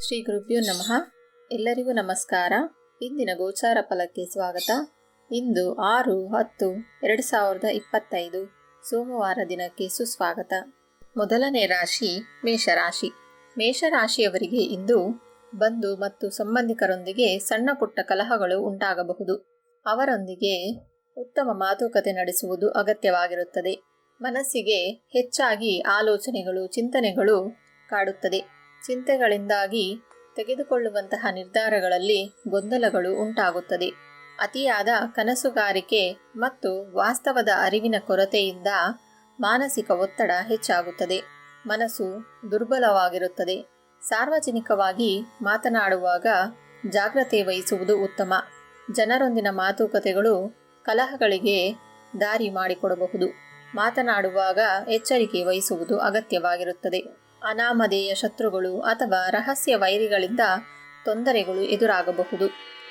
ಶ್ರೀ ಗುರುಭ್ಯೋ ನಮಃ. ಎಲ್ಲರಿಗೂ ನಮಸ್ಕಾರ. ಇಂದಿನ ಗೋಚಾರ ಫಲಕ್ಕೆ ಸ್ವಾಗತ. ಇಂದು ಆರು ಹತ್ತು ಎರಡು ಸಾವಿರದ ಇಪ್ಪತ್ತೈದು ಸೋಮವಾರ ದಿನಕ್ಕೆ ಸುಸ್ವಾಗತ. ಮೊದಲನೇ ರಾಶಿ ಮೇಷರಾಶಿ. ಮೇಷರಾಶಿಯವರಿಗೆ ಇಂದು ಬಂಧು ಮತ್ತು ಸಂಬಂಧಿಕರೊಂದಿಗೆ ಸಣ್ಣ ಪುಟ್ಟ ಕಲಹಗಳು ಉಂಟಾಗಬಹುದು. ಅವರೊಂದಿಗೆ ಉತ್ತಮ ಮಾತುಕತೆ ನಡೆಸುವುದು ಅಗತ್ಯವಾಗಿರುತ್ತದೆ. ಮನಸ್ಸಿಗೆ ಹೆಚ್ಚಾಗಿ ಆಲೋಚನೆಗಳು, ಚಿಂತನೆಗಳು ಕಾಡುತ್ತದೆ. ಚಿಂತೆಗಳಿಂದಾಗಿ ತೆಗೆದುಕೊಳ್ಳುವಂತಹ ನಿರ್ಧಾರಗಳಲ್ಲಿ ಗೊಂದಲಗಳು ಉಂಟಾಗುತ್ತದೆ. ಅತಿಯಾದ ಕನಸುಗಾರಿಕೆ ಮತ್ತು ವಾಸ್ತವದ ಅರಿವಿನ ಕೊರತೆಯಿಂದ ಮಾನಸಿಕ ಒತ್ತಡ ಹೆಚ್ಚಾಗುತ್ತದೆ. ಮನಸ್ಸು ದುರ್ಬಲವಾಗಿರುತ್ತದೆ. ಸಾರ್ವಜನಿಕವಾಗಿ ಮಾತನಾಡುವಾಗ ಜಾಗ್ರತೆ ವಹಿಸುವುದು ಉತ್ತಮ. ಜನರೊಂದಿನ ಮಾತುಕತೆಗಳು ಕಲಹಗಳಿಗೆ ದಾರಿ ಮಾಡಿಕೊಡಬಹುದು. ಮಾತನಾಡುವಾಗ ಎಚ್ಚರಿಕೆ ವಹಿಸುವುದು ಅಗತ್ಯವಾಗಿರುತ್ತದೆ. ಅನಾಮಧೇಯ ಶತ್ರುಗಳು ಅಥವಾ ರಹಸ್ಯ ವೈರಿಗಳಿಂದ ತೊಂದರೆಗಳು ಎದುರಾಗಬಹುದು.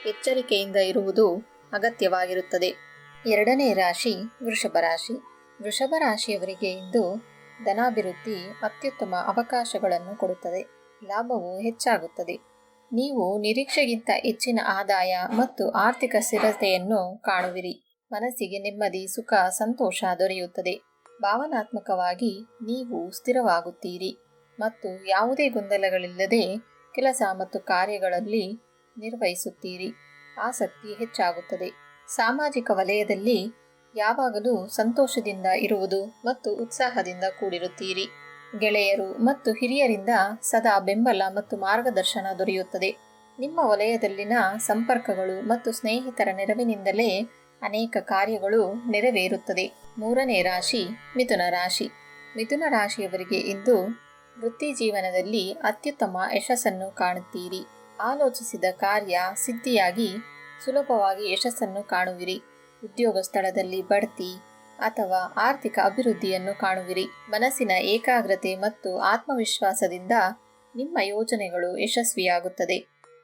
ಎಚ್ಚರಿಕೆಯಿಂದ ಇರುವುದು ಅಗತ್ಯವಾಗಿರುತ್ತದೆ. ಎರಡನೇ ರಾಶಿ ವೃಷಭ ರಾಶಿ. ವೃಷಭ ರಾಶಿಯವರಿಗೆ ಇಂದು ಧನಾಭಿವೃದ್ಧಿ ಅತ್ಯುತ್ತಮ ಅವಕಾಶಗಳನ್ನು ಕೊಡುತ್ತದೆ. ಲಾಭವು ಹೆಚ್ಚಾಗುತ್ತದೆ. ನೀವು ನಿರೀಕ್ಷೆಗಿಂತ ಹೆಚ್ಚಿನ ಆದಾಯ ಮತ್ತು ಆರ್ಥಿಕ ಸ್ಥಿರತೆಯನ್ನು ಕಾಣುವಿರಿ. ಮನಸ್ಸಿಗೆ ನೆಮ್ಮದಿ, ಸುಖ, ಸಂತೋಷ ದೊರೆಯುತ್ತದೆ. ಭಾವನಾತ್ಮಕವಾಗಿ ನೀವು ಸ್ಥಿರವಾಗುತ್ತೀರಿ. ಮತ್ತು ಯಾವುದೇ ಗೊಂದಲಗಳಿಲ್ಲದೆ ಕೆಲಸ ಮತ್ತು ಕಾರ್ಯಗಳಲ್ಲಿ ನಿರ್ವಹಿಸುತ್ತೀರಿ. ಆಸಕ್ತಿ ಹೆಚ್ಚಾಗುತ್ತದೆ. ಸಾಮಾಜಿಕ ವಲಯದಲ್ಲಿ ಯಾವಾಗಲೂ ಸಂತೋಷದಿಂದ ಇರುವುದು ಮತ್ತು ಉತ್ಸಾಹದಿಂದ ಕೂಡಿರುತ್ತೀರಿ. ಗೆಳೆಯರು ಮತ್ತು ಹಿರಿಯರಿಂದ ಸದಾ ಬೆಂಬಲ ಮತ್ತು ಮಾರ್ಗದರ್ಶನ ದೊರೆಯುತ್ತದೆ. ನಿಮ್ಮ ವಲಯದಲ್ಲಿನ ಸಂಪರ್ಕಗಳು ಮತ್ತು ಸ್ನೇಹಿತರ ನೆರವಿನಿಂದಲೇ ಅನೇಕ ಕಾರ್ಯಗಳು ನೆರವೇರುತ್ತದೆ. ಮೂರನೇ ರಾಶಿ ಮಿಥುನ ರಾಶಿ. ಮಿಥುನ ರಾಶಿಯವರಿಗೆ ಇಂದು ವೃತ್ತಿ ಜೀವನದಲ್ಲಿ ಅತ್ಯುತ್ತಮ ಯಶಸ್ಸನ್ನು ಕಾಣುತ್ತೀರಿ. ಆಲೋಚಿಸಿದ ಕಾರ್ಯ ಸಿದ್ಧಿಯಾಗಿ ಸುಲಭವಾಗಿ ಯಶಸ್ಸನ್ನು ಕಾಣುವಿರಿ. ಉದ್ಯೋಗ ಸ್ಥಳದಲ್ಲಿ ಬಡ್ತಿ ಅಥವಾ ಆರ್ಥಿಕ ಅಭಿವೃದ್ಧಿಯನ್ನು ಕಾಣುವಿರಿ. ಮನಸ್ಸಿನ ಏಕಾಗ್ರತೆ ಮತ್ತು ಆತ್ಮವಿಶ್ವಾಸದಿಂದ ನಿಮ್ಮ ಯೋಜನೆಗಳು ಯಶಸ್ವಿಯಾಗುತ್ತದೆ.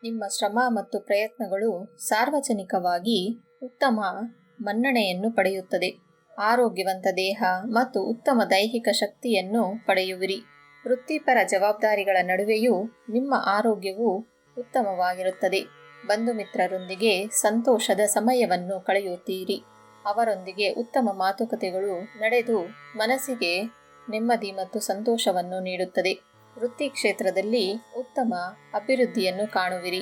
ನಿಮ್ಮ ಶ್ರಮ ಮತ್ತು ಪ್ರಯತ್ನಗಳು ಸಾರ್ವಜನಿಕವಾಗಿ ಉತ್ತಮ ಮನ್ನಣೆಯನ್ನು ಪಡೆಯುತ್ತದೆ. ಆರೋಗ್ಯವಂತ ದೇಹ ಮತ್ತು ಉತ್ತಮ ದೈಹಿಕ ಶಕ್ತಿಯನ್ನು ಪಡೆಯುವಿರಿ. ವೃತ್ತಿಪರ ಜವಾಬ್ದಾರಿಗಳ ನಡುವೆಯೂ ನಿಮ್ಮ ಆರೋಗ್ಯವು ಉತ್ತಮವಾಗಿರುತ್ತದೆ. ಬಂಧು ಮಿತ್ರರೊಂದಿಗೆ ಸಂತೋಷದ ಸಮಯವನ್ನು ಕಳೆಯುತ್ತೀರಿ. ಅವರೊಂದಿಗೆ ಉತ್ತಮ ಮಾತುಕತೆಗಳು ನಡೆದು ಮನಸ್ಸಿಗೆ ನೆಮ್ಮದಿ ಮತ್ತು ಸಂತೋಷವನ್ನು ನೀಡುತ್ತದೆ. ವೃತ್ತಿ ಕ್ಷೇತ್ರದಲ್ಲಿ ಉತ್ತಮ ಅಭಿವೃದ್ಧಿಯನ್ನು ಕಾಣುವಿರಿ.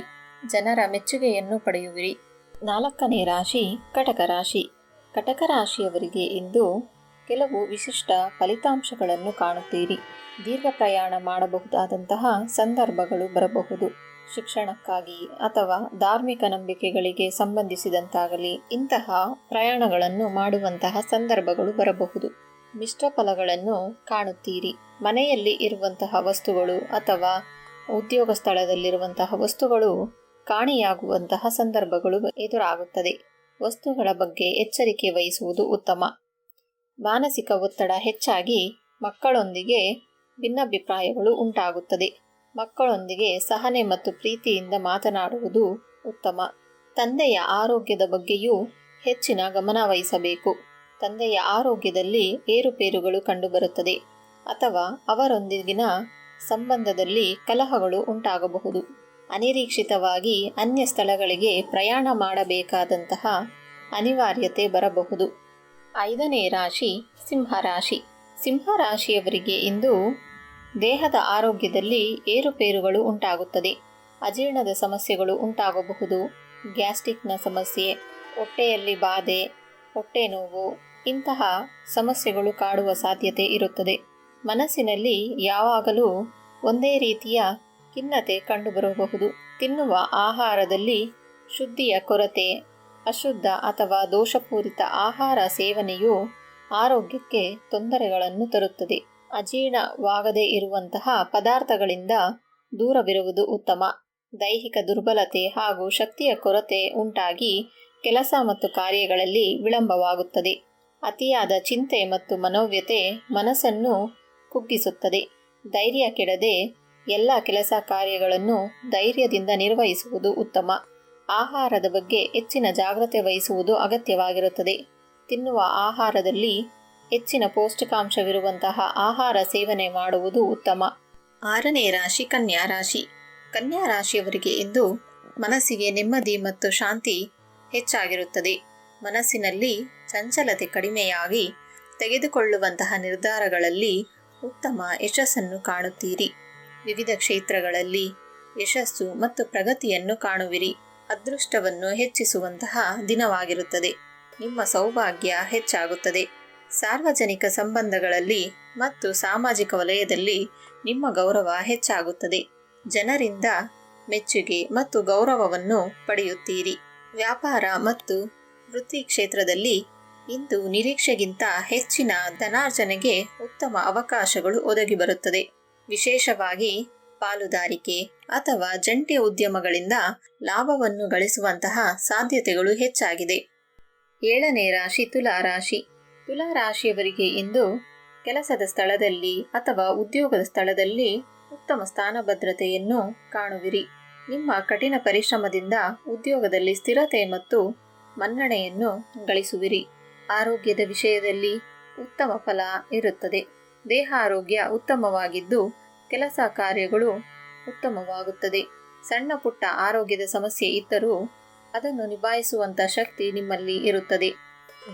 ಜನರ ಮೆಚ್ಚುಗೆಯನ್ನು ಪಡೆಯುವಿರಿ. ನಾಲ್ಕನೇ ರಾಶಿ, ಕಟಕ ರಾಶಿ. ಕಟಕ ರಾಶಿಯವರಿಗೆ ಇಂದು ಕೆಲವು ವಿಶಿಷ್ಟ ಫಲಿತಾಂಶಗಳನ್ನು ಕಾಣುತ್ತೀರಿ. ದೀರ್ಘ ಪ್ರಯಾಣ ಮಾಡಬಹುದಾದಂತಹ ಸಂದರ್ಭಗಳು ಬರಬಹುದು. ಶಿಕ್ಷಣಕ್ಕಾಗಿ ಅಥವಾ ಧಾರ್ಮಿಕ ನಂಬಿಕೆಗಳಿಗೆ ಸಂಬಂಧಿಸಿದಂತಾಗಲಿ ಇಂತಹ ಪ್ರಯಾಣಗಳನ್ನು ಮಾಡುವಂತಹ ಸಂದರ್ಭಗಳು ಬರಬಹುದು. ಮಿಶ್ರ ಫಲಗಳನ್ನು ಕಾಣುತ್ತೀರಿ. ಮನೆಯಲ್ಲಿ ಇರುವಂತಹ ವಸ್ತುಗಳು ಅಥವಾ ಉದ್ಯೋಗ ಸ್ಥಳದಲ್ಲಿರುವಂತಹ ವಸ್ತುಗಳು ಕಾಣೆಯಾಗುವಂತಹ ಸಂದರ್ಭಗಳು ಎದುರಾಗುತ್ತದೆ. ವಸ್ತುಗಳ ಬಗ್ಗೆ ಎಚ್ಚರಿಕೆ ವಹಿಸುವುದು ಉತ್ತಮ. ಮಾನಸಿಕ ಒತ್ತಡ ಹೆಚ್ಚಾಗಿ ಮಕ್ಕಳೊಂದಿಗೆ ಭಿನ್ನಾಭಿಪ್ರಾಯಗಳು ಉಂಟಾಗುತ್ತದೆ. ಮಕ್ಕಳೊಂದಿಗೆ ಸಹನೆ ಮತ್ತು ಪ್ರೀತಿಯಿಂದ ಮಾತನಾಡುವುದು ಉತ್ತಮ. ತಂದೆಯ ಆರೋಗ್ಯದ ಬಗ್ಗೆಯೂ ಹೆಚ್ಚಿನ ಗಮನ ವಹಿಸಬೇಕು ತಂದೆಯ ಆರೋಗ್ಯದಲ್ಲಿ ಏರುಪೇರುಗಳು ಕಂಡುಬರುತ್ತದೆ ಅಥವಾ ಅವರೊಂದಿಗಿನ ಸಂಬಂಧದಲ್ಲಿ ಕಲಹಗಳು ಉಂಟಾಗಬಹುದು. ಅನಿರೀಕ್ಷಿತವಾಗಿ ಅನ್ಯ ಸ್ಥಳಗಳಿಗೆ ಪ್ರಯಾಣ ಮಾಡಬೇಕಾದಂತಹ ಅನಿವಾರ್ಯತೆ ಬರಬಹುದು. ಐದನೇ ರಾಶಿ ಸಿಂಹರಾಶಿ ಸಿಂಹರಾಶಿಯವರಿಗೆ ಇಂದು ದೇಹದ ಆರೋಗ್ಯದಲ್ಲಿ ಏರುಪೇರುಗಳು ಉಂಟಾಗುತ್ತದೆ. ಅಜೀರ್ಣದ ಸಮಸ್ಯೆಗಳು ಉಂಟಾಗಬಹುದು. ಗ್ಯಾಸ್ಟ್ರಿಕ್ನ ಸಮಸ್ಯೆ, ಹೊಟ್ಟೆಯಲ್ಲಿ ಬಾಧೆ, ಹೊಟ್ಟೆ ನೋವು, ಇಂತಹ ಸಮಸ್ಯೆಗಳು ಕಾಡುವ ಸಾಧ್ಯತೆ ಇರುತ್ತದೆ. ಮನಸ್ಸಿನಲ್ಲಿ ಯಾವಾಗಲೂ ಒಂದೇ ರೀತಿಯ ಖಿನ್ನತೆ ಕಂಡುಬರಬಹುದು. ತಿನ್ನುವ ಆಹಾರದಲ್ಲಿ ಶುದ್ಧಿಯ ಕೊರತೆ ಅಶುದ್ಧ ಅಥವಾ ದೋಷಪೂರಿತ ಆಹಾರ ಸೇವನೆಯು ಆರೋಗ್ಯಕ್ಕೆ ತೊಂದರೆಗಳನ್ನು ತರುತ್ತದೆ. ಅಜೀರ್ಣವಾಗದೇ ಇರುವಂತಹ ಪದಾರ್ಥಗಳಿಂದ ದೂರವಿರುವುದು ಉತ್ತಮ. ದೈಹಿಕ ದುರ್ಬಲತೆ ಹಾಗೂ ಶಕ್ತಿಯ ಕೊರತೆ ಉಂಟಾಗಿ ಕೆಲಸ ಮತ್ತು ಕಾರ್ಯಗಳಲ್ಲಿ ವಿಳಂಬವಾಗುತ್ತದೆ. ಅತಿಯಾದ ಚಿಂತೆ ಮತ್ತು ಮನೋವ್ಯತೆ ಮನಸ್ಸನ್ನು ಕುಗ್ಗಿಸುತ್ತದೆ. ಧೈರ್ಯ ಕೆಡದೆ ಎಲ್ಲ ಕೆಲಸ ಕಾರ್ಯಗಳನ್ನು ಧೈರ್ಯದಿಂದ ನಿರ್ವಹಿಸುವುದು ಉತ್ತಮ. ಆಹಾರದ ಬಗ್ಗೆ ಹೆಚ್ಚಿನ ಜಾಗ್ರತೆ ವಹಿಸುವುದು ಅಗತ್ಯವಾಗಿರುತ್ತದೆ. ತಿನ್ನುವ ಆಹಾರದಲ್ಲಿ ಹೆಚ್ಚಿನ ಪೌಷ್ಟಿಕಾಂಶವಿರುವಂತಹ ಆಹಾರ ಸೇವನೆ ಮಾಡುವುದು ಉತ್ತಮ. ಆರನೇ ರಾಶಿ ಕನ್ಯಾ ರಾಶಿ. ಕನ್ಯಾ ರಾಶಿಯವರಿಗೆ ಇಂದು ಮನಸ್ಸಿಗೆ ನೆಮ್ಮದಿ ಮತ್ತು ಶಾಂತಿ ಹೆಚ್ಚಾಗಿರುತ್ತದೆ. ಮನಸ್ಸಿನಲ್ಲಿ ಚಂಚಲತೆ ಕಡಿಮೆಯಾಗಿ ತೆಗೆದುಕೊಳ್ಳುವಂತಹ ನಿರ್ಧಾರಗಳಲ್ಲಿ ಉತ್ತಮ ಯಶಸ್ಸನ್ನು ಕಾಣುತ್ತೀರಿ. ವಿವಿಧ ಕ್ಷೇತ್ರಗಳಲ್ಲಿ ಯಶಸ್ಸು ಮತ್ತು ಪ್ರಗತಿಯನ್ನು ಕಾಣುವಿರಿ. ಅದೃಷ್ಟವನ್ನು ಹೆಚ್ಚಿಸುವಂತಹ ದಿನವಾಗಿರುತ್ತದೆ. ನಿಮ್ಮ ಸೌಭಾಗ್ಯ ಹೆಚ್ಚಾಗುತ್ತದೆ. ಸಾರ್ವಜನಿಕ ಸಂಬಂಧಗಳಲ್ಲಿ ಮತ್ತು ಸಾಮಾಜಿಕ ವಲಯದಲ್ಲಿ ನಿಮ್ಮ ಗೌರವ ಹೆಚ್ಚಾಗುತ್ತದೆ. ಜನರಿಂದ ಮೆಚ್ಚುಗೆ ಮತ್ತು ಗೌರವವನ್ನು ಪಡೆಯುತ್ತೀರಿ. ವ್ಯಾಪಾರ ಮತ್ತು ವೃತ್ತಿ ಕ್ಷೇತ್ರದಲ್ಲಿ ಇಂದು ನಿರೀಕ್ಷೆಗಿಂತ ಹೆಚ್ಚಿನ ಧನಾರ್ಜನೆಗೆ ಉತ್ತಮ ಅವಕಾಶಗಳು ಒದಗಿ ಬರುತ್ತದೆ ವಿಶೇಷವಾಗಿ ಪಾಲುದಾರಿಕೆ ಅಥವಾ ಜಂಟಿ ಉದ್ಯಮಗಳಿಂದ ಲಾಭವನ್ನು ಗಳಿಸುವಂತಹ ಸಾಧ್ಯತೆಗಳು ಹೆಚ್ಚಾಗಿದೆ. ಏಳನೇ ರಾಶಿ ತುಲಾ ರಾಶಿ. ತುಲಾ ರಾಶಿಯವರಿಗೆ ಇಂದು ಕೆಲಸದ ಸ್ಥಳದಲ್ಲಿ ಅಥವಾ ಉದ್ಯೋಗದ ಸ್ಥಳದಲ್ಲಿ ಉತ್ತಮ ಸ್ಥಾನ ಭದ್ರತೆಯನ್ನು ಕಾಣುವಿರಿ. ನಿಮ್ಮ ಕಠಿಣ ಪರಿಶ್ರಮದಿಂದ ಉದ್ಯೋಗದಲ್ಲಿ ಸ್ಥಿರತೆ ಮತ್ತು ಮನ್ನಣೆಯನ್ನು ಗಳಿಸುವಿರಿ. ಆರೋಗ್ಯದ ವಿಷಯದಲ್ಲಿ ಉತ್ತಮ ಫಲ ಇರುತ್ತದೆ. ದೇಹ ಆರೋಗ್ಯ ಉತ್ತಮವಾಗಿದ್ದು ಕೆಲಸ ಕಾರ್ಯಗಳು ಉತ್ತಮವಾಗುತ್ತದೆ. ಸಣ್ಣ ಪುಟ್ಟ ಆರೋಗ್ಯದ ಸಮಸ್ಯೆ ಇದ್ದರೂ ಅದನ್ನು ನಿಭಾಯಿಸುವಂತ ಶಕ್ತಿ ನಿಮ್ಮಲ್ಲಿ ಇರುತ್ತದೆ.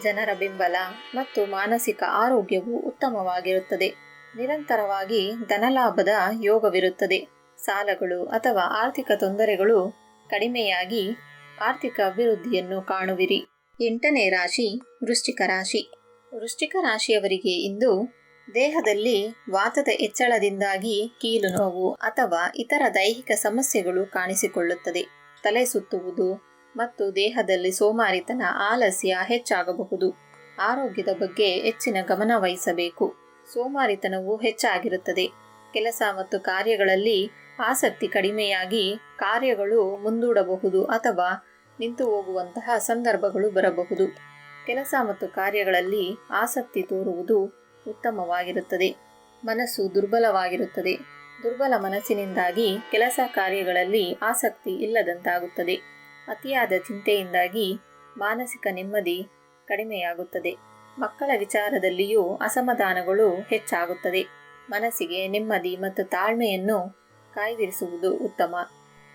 ಜನರ ಬೆಂಬಲ ಮತ್ತು ಮಾನಸಿಕ ಆರೋಗ್ಯವು ಉತ್ತಮವಾಗಿರುತ್ತದೆ. ನಿರಂತರವಾಗಿ ಧನಲಾಭದ ಯೋಗವಿರುತ್ತದೆ. ಸಾಲಗಳು ಅಥವಾ ಆರ್ಥಿಕ ತೊಂದರೆಗಳು ಕಡಿಮೆಯಾಗಿ ಆರ್ಥಿಕ ಅಭಿವೃದ್ಧಿಯನ್ನು ಕಾಣುವಿರಿ. ಎಂಟನೇ ರಾಶಿ ವೃಶ್ಚಿಕ ರಾಶಿ. ವೃಶ್ಚಿಕ ರಾಶಿಯವರಿಗೆ ಇಂದು ದೇಹದಲ್ಲಿ ವಾತದ ಹೆಚ್ಚಳದಿಂದಾಗಿ ಕೀಲು ನೋವು ಅಥವಾ ಇತರ ದೈಹಿಕ ಸಮಸ್ಯೆಗಳು ಕಾಣಿಸಿಕೊಳ್ಳುತ್ತದೆ. ತಲೆ ಸುತ್ತುವುದು ಮತ್ತು ದೇಹದಲ್ಲಿ ಸೋಮಾರಿತನ ಆಲಸ್ಯ ಹೆಚ್ಚಾಗಬಹುದು. ಆರೋಗ್ಯದ ಬಗ್ಗೆ ಹೆಚ್ಚಿನ ಗಮನ ವಹಿಸಬೇಕು. ಸೋಮಾರಿತನವು ಹೆಚ್ಚಾಗಿರುತ್ತದೆ. ಕೆಲಸ ಮತ್ತು ಕಾರ್ಯಗಳಲ್ಲಿ ಆಸಕ್ತಿ ಕಡಿಮೆಯಾಗಿ ಕಾರ್ಯಗಳು ಮುಂದೂಡಬಹುದು ಅಥವಾ ನಿಂತು ಹೋಗುವಂತಹ ಸಂದರ್ಭಗಳು ಬರಬಹುದು. ಕೆಲಸ ಮತ್ತು ಕಾರ್ಯಗಳಲ್ಲಿ ಆಸಕ್ತಿ ತೋರುವುದು ಉತ್ತಮವಾಗಿರುತ್ತದೆ. ಮನಸ್ಸು ದುರ್ಬಲವಾಗಿರುತ್ತದೆ. ದುರ್ಬಲ ಮನಸ್ಸಿನಿಂದಾಗಿ ಕೆಲಸ ಕಾರ್ಯಗಳಲ್ಲಿ ಆಸಕ್ತಿ ಇಲ್ಲದಂತಾಗುತ್ತದೆ. ಅತಿಯಾದ ಚಿಂತೆಯಿಂದಾಗಿ ಮಾನಸಿಕ ನೆಮ್ಮದಿ ಕಡಿಮೆಯಾಗುತ್ತದೆ. ಮಕ್ಕಳ ವಿಚಾರದಲ್ಲಿಯೂ ಅಸಮಾಧಾನಗಳು ಹೆಚ್ಚಾಗುತ್ತದೆ. ಮನಸ್ಸಿಗೆ ನೆಮ್ಮದಿ ಮತ್ತು ತಾಳ್ಮೆಯನ್ನು ಕಾಯ್ದಿರಿಸುವುದು ಉತ್ತಮ.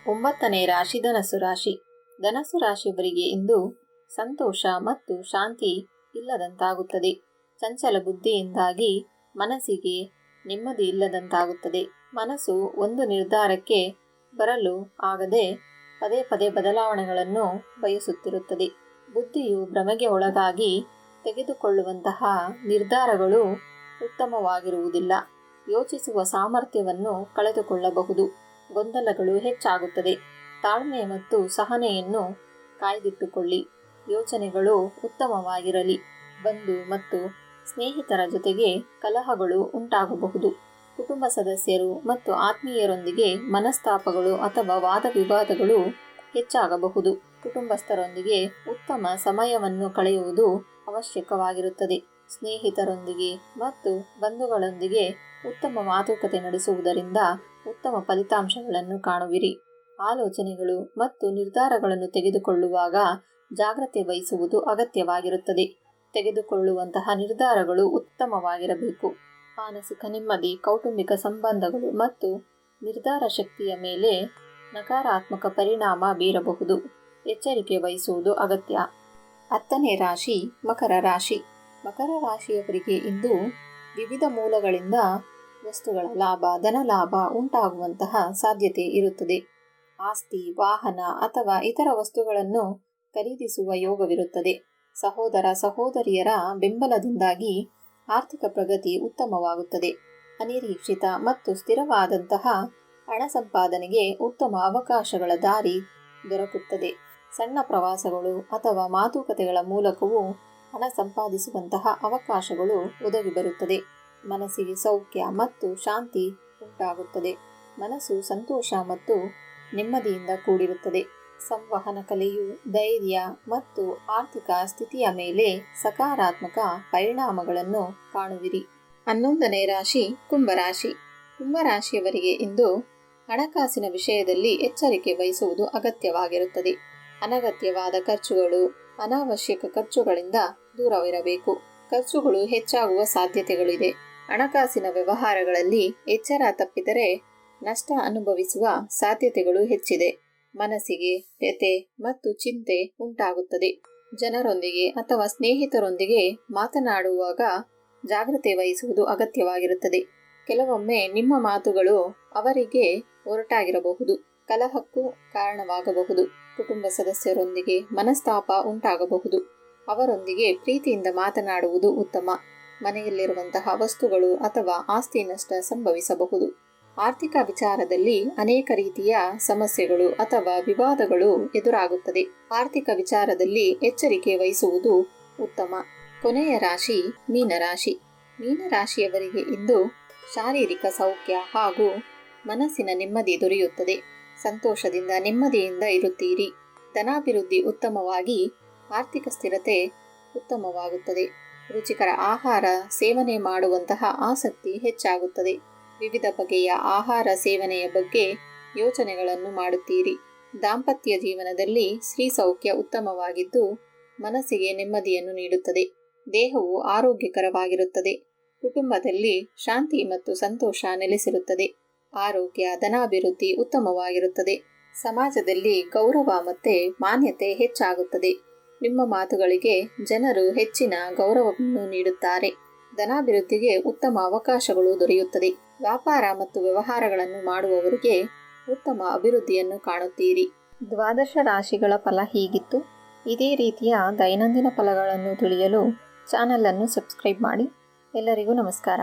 ಒಂಬತ್ತನೇ ರಾಶಿ ಧನಸ್ಸು ರಾಶಿ. ಧನಸ್ಸು ರಾಶಿಯವರಿಗೆ ಇಂದು ಸಂತೋಷ ಮತ್ತು ಶಾಂತಿ ಇಲ್ಲದಂತಾಗುತ್ತದೆ. ಚಂಚಲ ಬುದ್ಧಿಯಿಂದಾಗಿ ಮನಸ್ಸಿಗೆ ನೆಮ್ಮದಿ ಇಲ್ಲದಂತಾಗುತ್ತದೆ. ಮನಸ್ಸು ಒಂದು ನಿರ್ಧಾರಕ್ಕೆ ಬರಲು ಆಗದೆ ಪದೇ ಪದೇ ಬದಲಾವಣೆಗಳನ್ನು ಬಯಸುತ್ತಿರುತ್ತದೆ. ಬುದ್ಧಿಯು ಭ್ರಮೆಗೆ ಒಳಗಾಗಿ ತೆಗೆದುಕೊಳ್ಳುವಂತಹ ನಿರ್ಧಾರಗಳು ಉತ್ತಮವಾಗಿರುವುದಿಲ್ಲ. ಯೋಚಿಸುವ ಸಾಮರ್ಥ್ಯವನ್ನು ಕಳೆದುಕೊಳ್ಳಬಹುದು. ಗೊಂದಲಗಳು ಹೆಚ್ಚಾಗುತ್ತದೆ. ತಾಳ್ಮೆ ಮತ್ತು ಸಹನೆಯನ್ನು ಕಾಯ್ದಿಟ್ಟುಕೊಳ್ಳಿ. ಯೋಚನೆಗಳು ಉತ್ತಮವಾಗಿರಲಿ. ಬಂದು ಮತ್ತು ಸ್ನೇಹಿತರ ಜೊತೆಗೆ ಕಲಹಗಳು ಉಂಟಾಗಬಹುದು. ಕುಟುಂಬ ಸದಸ್ಯರು ಮತ್ತು ಆತ್ಮೀಯರೊಂದಿಗೆ ಮನಸ್ತಾಪಗಳು ಅಥವಾ ವಾದ ವಿವಾದಗಳು ಹೆಚ್ಚಾಗಬಹುದು. ಕುಟುಂಬಸ್ಥರೊಂದಿಗೆ ಉತ್ತಮ ಸಮಯವನ್ನು ಕಳೆಯುವುದು ಅವಶ್ಯಕವಾಗಿರುತ್ತದೆ. ಸ್ನೇಹಿತರೊಂದಿಗೆ ಮತ್ತು ಬಂಧುಗಳೊಂದಿಗೆ ಉತ್ತಮ ಮಾತುಕತೆ ನಡೆಸುವುದರಿಂದ ಉತ್ತಮ ಫಲಿತಾಂಶಗಳನ್ನು ಕಾಣುವಿರಿ. ಆಲೋಚನೆಗಳು ಮತ್ತು ನಿರ್ಧಾರಗಳನ್ನು ತೆಗೆದುಕೊಳ್ಳುವಾಗ ಜಾಗ್ರತೆ ವಹಿಸುವುದು ಅಗತ್ಯವಾಗಿರುತ್ತದೆ. ತೆಗೆದುಕೊಳ್ಳುವಂತಹ ನಿರ್ಧಾರಗಳು ಉತ್ತಮವಾಗಿರಬೇಕು. ಮಾನಸಿಕ ನೆಮ್ಮದಿ, ಕೌಟುಂಬಿಕ ಸಂಬಂಧಗಳು ಮತ್ತು ನಿರ್ಧಾರ ಶಕ್ತಿಯ ಮೇಲೆ ನಕಾರಾತ್ಮಕ ಪರಿಣಾಮ ಬೀರಬಹುದು. ಎಚ್ಚರಿಕೆ ವಹಿಸುವುದು ಅಗತ್ಯ. ಹತ್ತನೇ ರಾಶಿ, ಮಕರ ರಾಶಿ. ಮಕರ ರಾಶಿಯವರಿಗೆ ಇಂದು ವಿವಿಧ ಮೂಲಗಳಿಂದ ವಸ್ತುಗಳ ಲಾಭ, ಧನಲಾಭ ಉಂಟಾಗುವಂತಹ ಸಾಧ್ಯತೆ ಇರುತ್ತದೆ. ಆಸ್ತಿ, ವಾಹನ ಅಥವಾ ಇತರ ವಸ್ತುಗಳನ್ನು ಖರೀದಿಸುವ ಯೋಗವಿರುತ್ತದೆ. ಸಹೋದರ ಸಹೋದರಿಯರ ಬೆಂಬಲದಿಂದಾಗಿ ಆರ್ಥಿಕ ಪ್ರಗತಿ ಉತ್ತಮವಾಗುತ್ತದೆ. ಅನಿರೀಕ್ಷಿತ ಮತ್ತು ಸ್ಥಿರವಾದಂತಹ ಹಣ ಸಂಪಾದನೆಗೆ ಉತ್ತಮ ಅವಕಾಶಗಳ ದಾರಿ ದೊರಕುತ್ತದೆ. ಸಣ್ಣ ಪ್ರವಾಸಗಳು ಅಥವಾ ಮಾತುಕತೆಗಳ ಮೂಲಕವೂ ಹಣ ಸಂಪಾದಿಸುವಂತಹ ಅವಕಾಶಗಳು ಒದಗಿ ಬರುತ್ತದೆ. ಮನಸ್ಸಿಗೆ ಸೌಖ್ಯ ಮತ್ತು ಶಾಂತಿ ಉಂಟಾಗುತ್ತದೆ. ಮನಸ್ಸು ಸಂತೋಷ ಮತ್ತು ನೆಮ್ಮದಿಯಿಂದ ಕೂಡಿರುತ್ತದೆ. ಸಂವಹನ ಕಲೆಯು ಧೈರ್ಯ ಮತ್ತು ಆರ್ಥಿಕ ಸ್ಥಿತಿಯ ಮೇಲೆ ಸಕಾರಾತ್ಮಕ ಪರಿಣಾಮಗಳನ್ನು ಕಾಣುವಿರಿ. ಹನ್ನೊಂದನೇ ರಾಶಿ, ಕುಂಭರಾಶಿ. ಕುಂಭರಾಶಿಯವರಿಗೆ ಇಂದು ಹಣಕಾಸಿನ ವಿಷಯದಲ್ಲಿ ಎಚ್ಚರಿಕೆ ವಹಿಸುವುದು ಅಗತ್ಯವಾಗಿರುತ್ತದೆ. ಅನಗತ್ಯವಾದ ಖರ್ಚುಗಳು, ಅನಾವಶ್ಯಕ ಖರ್ಚುಗಳಿಂದ ದೂರವಿರಬೇಕು. ಖರ್ಚುಗಳು ಹೆಚ್ಚಾಗುವ ಸಾಧ್ಯತೆಗಳಿದೆ. ಹಣಕಾಸಿನ ವ್ಯವಹಾರಗಳಲ್ಲಿ ಎಚ್ಚರ ತಪ್ಪಿದರೆ ನಷ್ಟ ಅನುಭವಿಸುವ ಸಾಧ್ಯತೆಗಳು ಹೆಚ್ಚಿದೆ. ಮನಸ್ಸಿಗೆ ವ್ಯಥೆ ಮತ್ತು ಚಿಂತೆ ಉಂಟಾಗುತ್ತದೆ. ಜನರೊಂದಿಗೆ ಅಥವಾ ಸ್ನೇಹಿತರೊಂದಿಗೆ ಮಾತನಾಡುವಾಗ ಜಾಗ್ರತೆ ವಹಿಸುವುದು ಅಗತ್ಯವಾಗಿರುತ್ತದೆ. ಕೆಲವೊಮ್ಮೆ ನಿಮ್ಮ ಮಾತುಗಳು ಅವರಿಗೆ ಒರಟಾಗಿರಬಹುದು ಕಲಹಕ್ಕೂ ಕಾರಣವಾಗಬಹುದು. ಕುಟುಂಬ ಸದಸ್ಯರೊಂದಿಗೆ ಮನಸ್ತಾಪ ಉಂಟಾಗಬಹುದು. ಅವರೊಂದಿಗೆ ಪ್ರೀತಿಯಿಂದ ಮಾತನಾಡುವುದು ಉತ್ತಮ. ಮನೆಯಲ್ಲಿರುವಂತಹ ವಸ್ತುಗಳು ಅಥವಾ ಆಸ್ತಿ ನಷ್ಟ ಸಂಭವಿಸಬಹುದು. ಆರ್ಥಿಕ ವಿಚಾರದಲ್ಲಿ ಅನೇಕ ರೀತಿಯ ಸಮಸ್ಯೆಗಳು ಅಥವಾ ವಿವಾದಗಳು ಎದುರಾಗುತ್ತದೆ. ಆರ್ಥಿಕ ವಿಚಾರದಲ್ಲಿ ಎಚ್ಚರಿಕೆ ವಹಿಸುವುದು ಉತ್ತಮ. ಕೊನೆಯ ರಾಶಿ ಮೀನರಾಶಿ. ಮೀನರಾಶಿಯವರಿಗೆ ಇಂದು ಶಾರೀರಿಕ ಸೌಖ್ಯ ಹಾಗೂ ಮನಸ್ಸಿನ ನೆಮ್ಮದಿ ದೊರೆಯುತ್ತದೆ. ಸಂತೋಷದಿಂದ ನೆಮ್ಮದಿಯಿಂದ ಇರುತ್ತೀರಿ. ಧನಾಭಿವೃದ್ಧಿ ಉತ್ತಮವಾಗಿ ಆರ್ಥಿಕ ಸ್ಥಿರತೆ ಉತ್ತಮವಾಗುತ್ತದೆ. ರುಚಿಕರ ಆಹಾರ, ಸೇವನೆ ಮಾಡುವಂತಹ ಆಸಕ್ತಿ ಹೆಚ್ಚಾಗುತ್ತದೆ. ವಿವಿಧ ಬಗೆಯ ಆಹಾರ ಸೇವನೆಯ ಬಗ್ಗೆ ಯೋಚನೆಗಳನ್ನು ಮಾಡುತ್ತೀರಿ. ದಾಂಪತ್ಯ ಜೀವನದಲ್ಲಿ ಸ್ತ್ರೀ ಸೌಖ್ಯ ಉತ್ತಮವಾಗಿದ್ದು, ಮನಸ್ಸಿಗೆ ನೆಮ್ಮದಿಯನ್ನು ನೀಡುತ್ತದೆ. ದೇಹವು ಆರೋಗ್ಯಕರವಾಗಿರುತ್ತದೆ. ಕುಟುಂಬದಲ್ಲಿ ಶಾಂತಿ ಮತ್ತು ಸಂತೋಷ ನೆಲೆಸಿರುತ್ತದೆ. ಆರೋಗ್ಯ, ಧನಾಭಿವೃದ್ಧಿ ಉತ್ತಮವಾಗಿರುತ್ತದೆ. ಸಮಾಜದಲ್ಲಿ ಗೌರವ ಮತ್ತೆ ಮಾನ್ಯತೆ ಹೆಚ್ಚಾಗುತ್ತದೆ. ನಿಮ್ಮ ಮಾತುಗಳಿಗೆ ಜನರು ಹೆಚ್ಚಿನ ಗೌರವವನ್ನು ನೀಡುತ್ತಾರೆ. ಧನಾಭಿವೃದ್ಧಿಗೆ ಉತ್ತಮ ಅವಕಾಶಗಳು ದೊರೆಯುತ್ತದೆ. ವ್ಯಾಪಾರ ಮತ್ತು ವ್ಯವಹಾರಗಳನ್ನು ಮಾಡುವವರಿಗೆ ಉತ್ತಮ ಅಭಿವೃದ್ಧಿಯನ್ನು ಕಾಣುತ್ತೀರಿ. ದ್ವಾದಶ ರಾಶಿಗಳ ಫಲ ಹೀಗಿತ್ತು. ಇದೇ ರೀತಿಯ ದೈನಂದಿನ ಫಲಗಳನ್ನು ತಿಳಿಯಲು ಚಾನಲನ್ನು ಸಬ್ಸ್ಕ್ರೈಬ್ ಮಾಡಿ. ಎಲ್ಲರಿಗೂ ನಮಸ್ಕಾರ.